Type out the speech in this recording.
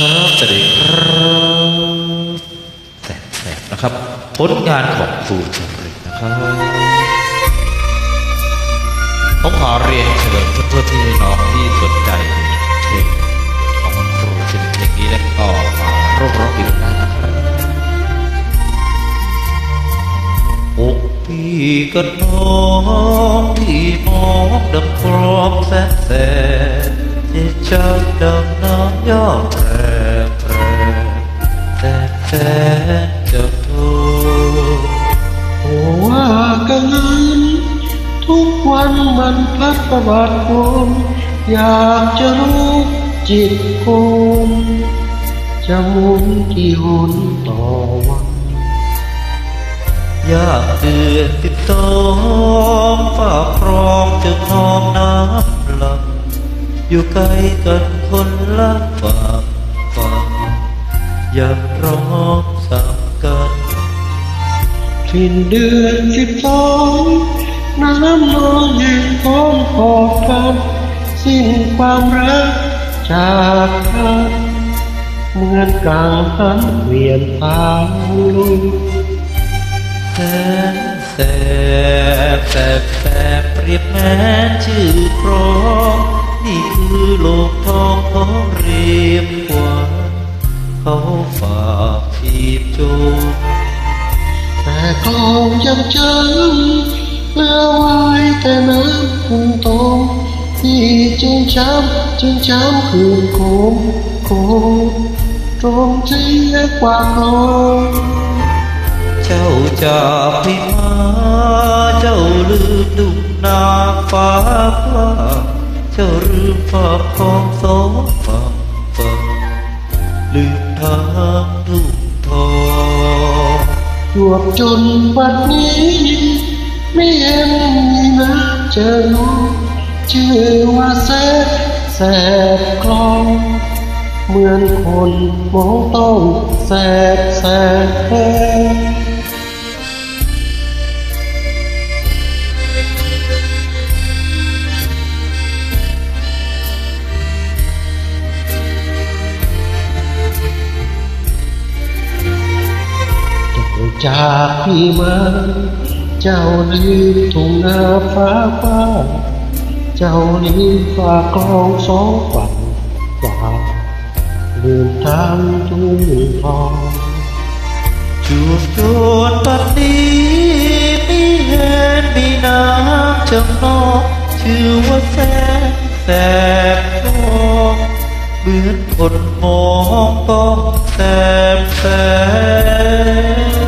ครับสวัสดีครับแสบแสบนะครับ ผลงานของครูจริตนะครับผมขอเรียนเชิญเพื่อนๆพี่น้องที่สนใจเพลงของครูจริตเพลงนี้แล้วก็มาร่วมร้องอีกได้นะครับอกพี่กับน้องที่มองดำครอบแสนแสนที่เจ้าดำน้ำยอด แรงแรงแต่แสนจะโทษโอ้ว่ากันนั้นทุกวันมันพัดประบาดผมอยากจะรู้จิตคุณจะมุนกี่หนต่อวันยากเดือนติดตองฝ้าครองจึงหอมน้ำลำอยู่ไกลกันคนละฝั่ง อยากร้องสับกันสิ้นเดือนสิบสองน้ำนองยืนพร้อมพอกันสิ้นความรักจากกันเหมือนกลางหันเปลี่ยนทางลุยแสนแสบแสบแสบเปรียบแม้ชื่อครองนี่คือโลกทองของเรียม กว่าเขาฝากชีพโจมแต่กลองยังจำเหลือไว้แต่น้ำคุณโตงที่จึ ทางทุ่งทองจวบจนบัดนี้ ไม่เห็นมีนะเจอน้องชื่อว่าแสบแสบคลอง เหมือนคนมองต้องแสบแสบแพ้ จากพี่มาเจ้าลืมทุ่งนาฟ้าฟ้า เจ้าลืมฝากคลองสองฝั่งจากลืมทางทุ่งทองจูบจนปัดนี้มีเห็นมีน้ำจำนองชื่อว่าแสนแสบทองเหมือนคนมองต้องแสบแสบ